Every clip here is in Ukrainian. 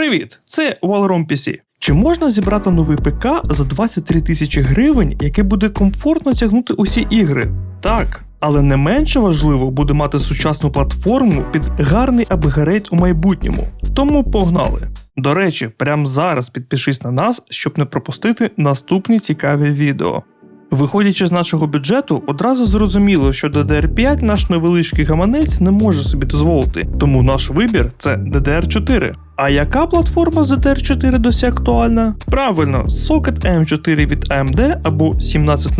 Привіт! Це Valorant PC. Чи можна зібрати новий ПК за 23 тисячі гривень, який буде комфортно тягнути усі ігри? Так. Але не менше важливо буде мати сучасну платформу під гарний апгрейд у майбутньому. Тому погнали. До речі, прямо зараз підпишись на нас, щоб не пропустити наступні цікаві відео. Виходячи з нашого бюджету, одразу зрозуміло, що DDR5 наш невеличкий гаманець не може собі дозволити, тому наш вибір це DDR4. А яка платформа з DDR4 досі актуальна? Правильно, Socket AM4 від AMD або 1700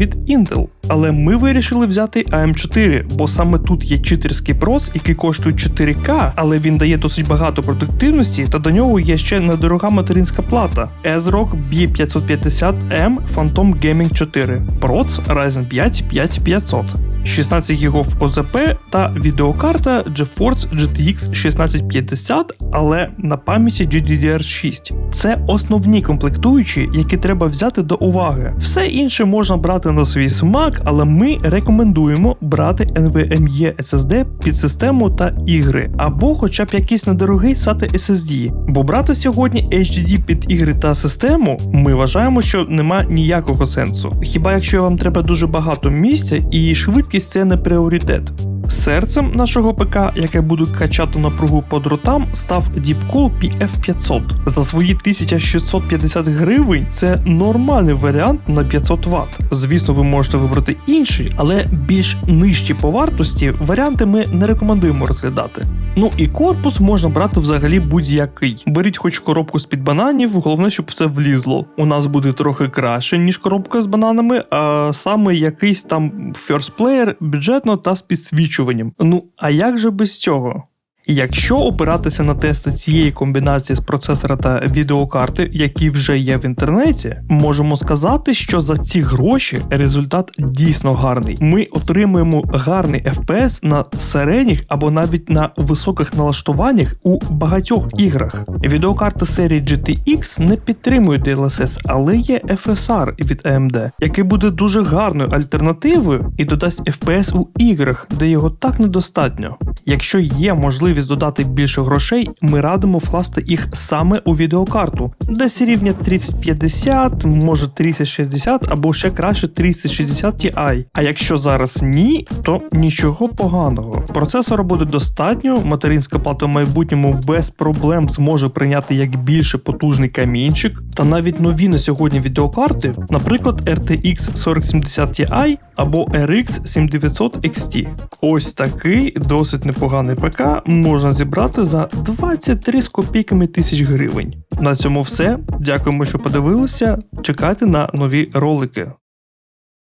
від Intel. Але ми вирішили взяти AM4, бо саме тут є читерський прос, який коштує 4К, але він дає досить багато продуктивності, та до нього є ще недорога материнська плата ASRock B550M Phantom Gaming 4, проц Ryzen 5 5500. 16 ГБ ОЗП та відеокарта GeForce GTX 1650, але на пам'яті GDDR6. Це основні комплектуючі, які треба взяти до уваги. Все інше можна брати на свій смак, але ми рекомендуємо брати NVMe SSD під систему та ігри, або хоча б якийсь недорогий SATA SSD. Бо брати сьогодні HDD під ігри та систему, ми вважаємо, що нема ніякого сенсу. Хіба якщо вам треба дуже багато місця і швидкість все на приоритет. Серцем нашого ПК, яке буде качати напругу по дротам, став Deepcool PF500. За свої 1650 гривень це нормальний варіант на 500 Вт. Звісно, ви можете вибрати інший, але більш нижчі по вартості варіанти ми не рекомендуємо розглядати. Ну і корпус можна брати взагалі будь-який. Беріть хоч коробку з під бананів, головне, щоб все влізло. У нас буде трохи краще, ніж коробка з бананами, а саме якийсь там player, бюджетно та з підсвічуванням. Ну а як же без цього? Якщо опиратися на тести цієї комбінації з процесора та відеокарти, які вже є в інтернеті, можемо сказати, що за ці гроші результат дійсно гарний. Ми отримуємо гарний FPS на середніх або навіть на високих налаштуваннях у багатьох іграх. Відеокарта серії GTX не підтримує DLSS, але є FSR від AMD, який буде дуже гарною альтернативою і додасть FPS у іграх, де його так недостатньо. Якщо є можливість додати більше грошей, ми радимо вкласти їх саме у відеокарту, десь рівня 3050, може 3060 або ще краще 3060 Ti. А якщо зараз ні, то нічого поганого. Процесора буде достатньо, материнська плата в майбутньому без проблем зможе прийняти як більше потужний камінчик, та навіть нові на сьогодні відеокарти, наприклад, RTX 4070 Ti або RX 7900 XT. Ось такий досить непоганий ПК можна зібрати за 23 з копійками тисяч гривень. На цьому все. Дякуємо, що подивилися. Чекайте на нові ролики.